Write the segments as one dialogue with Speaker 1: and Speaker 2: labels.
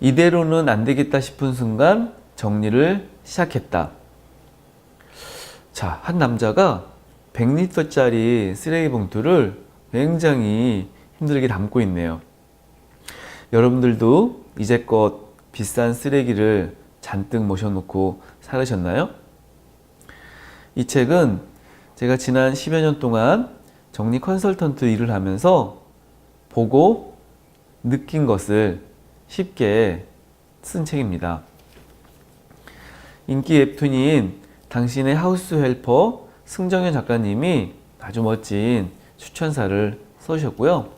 Speaker 1: 이대로는 안 되겠다 싶은 순간 정리를 시작했다. 자, 한 남자가 100리터짜리 쓰레기 봉투를 굉장히 힘들게 담고 있네요. 여러분들도 이제껏 비싼 쓰레기를 잔뜩 모셔놓고 살으셨나요? 이 책은 제가 지난 10여 년 동안 정리 컨설턴트 일을 하면서 보고 느낀 것을 쉽게 쓴 책입니다. 인기 웹툰인 당신의 하우스 헬퍼 승정현 작가님이 아주 멋진 추천사를 써주셨고요.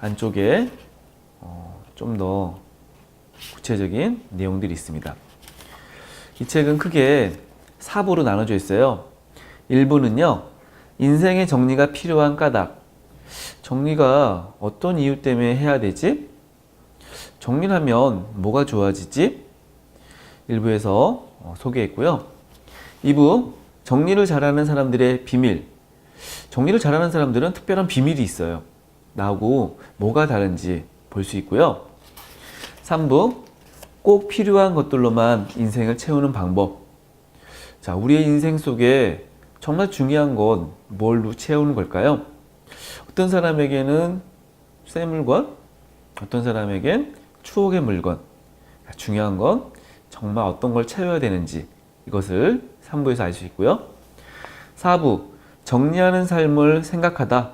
Speaker 1: 안쪽에 어, 좀더 구체적인 내용들이 있습니다. 이 책은 크게 4부로 나눠져 있어요. 1부는요, 인생의 정리가 필요한 까닭. 정리가 어떤 이유 때문에 해야 되지? 정리를 하면 뭐가 좋아지지? 1부에서 어, 소개했고요. 2부, 정리를 잘하는 사람들의 비밀. 정리를 잘하는 사람들은 특별한 비밀이 있어요. 나하고 뭐가 다른지 볼 수 있고요. 3부, 꼭 필요한 것들로만 인생을 채우는 방법. 자, 우리의 인생 속에 정말 중요한 건 뭘로 채우는 걸까요? 어떤 사람에게는 새 물건, 어떤 사람에겐 추억의 물건. 중요한 건 정말 어떤 걸 채워야 되는지 이것을 3부에서 알 수 있고요. 4부, 정리하는 삶을 생각하다.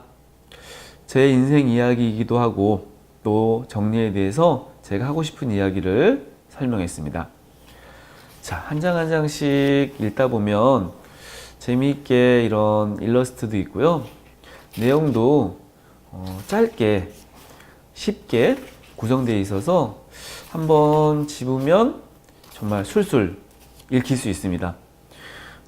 Speaker 1: 제 인생 이야기이기도 하고 또 정리에 대해서 제가 하고 싶은 이야기를 설명했습니다. 자, 한 장 한 장씩 읽다 보면 재미있게 이런 일러스트도 있고요. 내용도 어, 짧게 쉽게 구성되어 있어서 한번 집으면 정말 술술 읽힐 수 있습니다.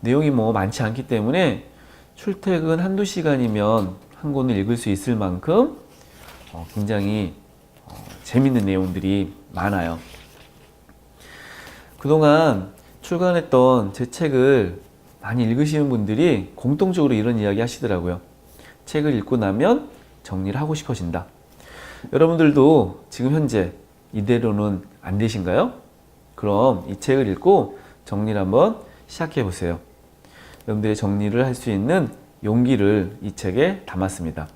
Speaker 1: 내용이 뭐 많지 않기 때문에 출퇴근 한두 시간이면 한 권을 읽을 수 있을 만큼 어, 굉장히 어, 재밌는 내용들이 많아요. 그동안 출간했던 제 책을 많이 읽으시는 분들이 공통적으로 이런 이야기 하시더라고요. 책을 읽고 나면 정리를 하고 싶어진다. 여러분들도 지금 현재 이대로는 안 되신가요? 그럼 이 책을 읽고 정리를 한번 시작해 보세요. 여러분들의 정리를 할 수 있는 용기를 이 책에 담았습니다.